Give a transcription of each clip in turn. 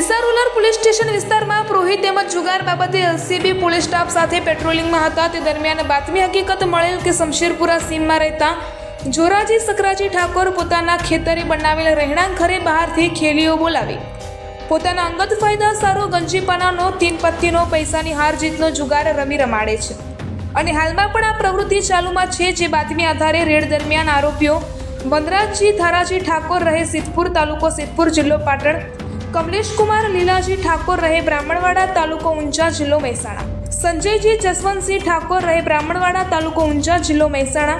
Deesa rural police station વિસ્તારમાં પ્રોહિત તેમજ જુગાર બાબતે એલસીબી પોલીસ સ્ટાફ સાથે પેટ્રોલિંગમાં હતા. તે દરમિયાન બાતમી હકીકત મળેલ કે શમશીરપુરા સીમમાં રહેતા જોરાજી સકરાજી ઠાકોર પોતાના ખેતરે બનાવેલ રહેણાંક ઘરે બહારથી ખેલીઓ બોલાવી. પોતાના અંગત ફાયદા, સારો ગંજીપાનાનો તીન પત્તીનો પૈસાની હાર જીતનો જુગાર રમી રમાડે છે. અને હાલમાં પણ આ પ્રવૃત્તિ ચાલુમાં છે જે બાતમી આધારે રેડ દરમિયાન આરોપીઓ વનરાજજી ધારાજી ઠાકોર રહે સિદ્ધપુર તાલુકો સિદ્ધપુર જિલ્લો પાટણ કમલેશ કુમાર, લીલાજી ઠાકોર રહે બ્રાહ્મણવાડા તાલુકો ઊંઝા જિલ્લો મહેસાણા. સંજયજી જસવંતસિંહ ઠાકોર રહે બ્રાહ્મણવાડા તાલુકો ઊંઝા જિલ્લો મહેસાણા.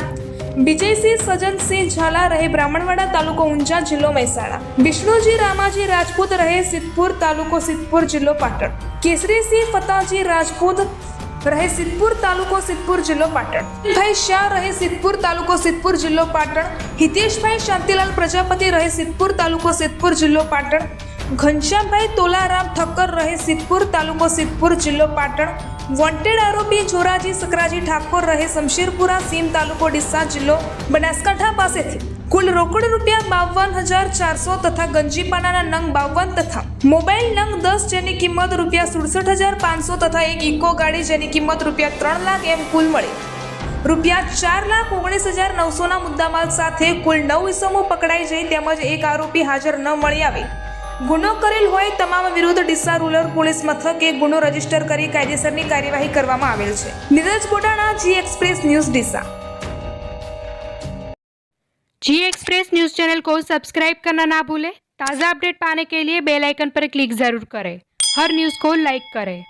વિજયસિંહ સજનસિંહ ઝાલા રહે બ્રાહ્મણવાડા તાલુકો ઊંઝા જિલ્લો મહેસાણા. વિષ્ણુજી રામાજી રાજપૂત રહે સિદ્ધપુર તાલુકો સિદ્ધપુર જિલ્લો પાટણ. કેસરીસિંહ ફતાજી રાજપૂત રહે સિદ્ધપુર તાલુકો સિદ્ધપુર જિલ્લો પાટણ. ભાઈ શાહ રહે સિદ્ધપુર તાલુકો સિદ્ધપુર જિલ્લો પાટણ. હિતેશભાઈ શાંતિલાલ પ્રજાપતિ રહે સિદ્ધપુર તાલુકો સિદ્ધપુર જિલ્લો પાટણ. ઘનશ્યામભાઈ તોલારામ ઠક્કર રહે સિદ્ધપુર તાલુકો સિદ્ધપુર જિલ્લો પાટણ. વોન્ટેડ આરોપી જોરાજી સકરાજી ઠાકોર રહે શમશેરપુરા, સીમ તાલુકો ડીસા જિલ્લો બનાસકાંઠા પાસેથી. કુલ રોકડ રૂપિયા બાવન હજાર ચારસો તથા ગંજીપાનાના નંગ બાવન તથા. મોબાઈલ નંગ દસ જેની કિંમત રૂપિયા સુડસઠ હજાર પાંચસો તથા એક ઇકો ગાડી જેની કિંમત રૂપિયા ત્રણ લાખ એમ કુલ મળી. રૂપિયા ચાર લાખ ઓગણીસ હજાર નવસોના મુદ્દામાલ સાથે કુલ નવ ઇસમો પકડાઈ જઈ તેમજ એક આરોપી હાજર ન મળી આવે. ગુનો કરેલ હોય તમામ વિરુદ્ધ ડીસા રૂરલ પોલીસ મથકે ગુનો રજિસ્ટર કરી કાયદેસરની કાર્યવાહી કરવામાં આવેલ છે. Neeraj Botana, G Express News Deesa. G Express News channel को सब्सक्राइब करना ना भूलें ताज़ा अपडेट पाने के लिए बेल आइकन पर क्लिक जरूर करें हर न्यूज़ को लाइक करें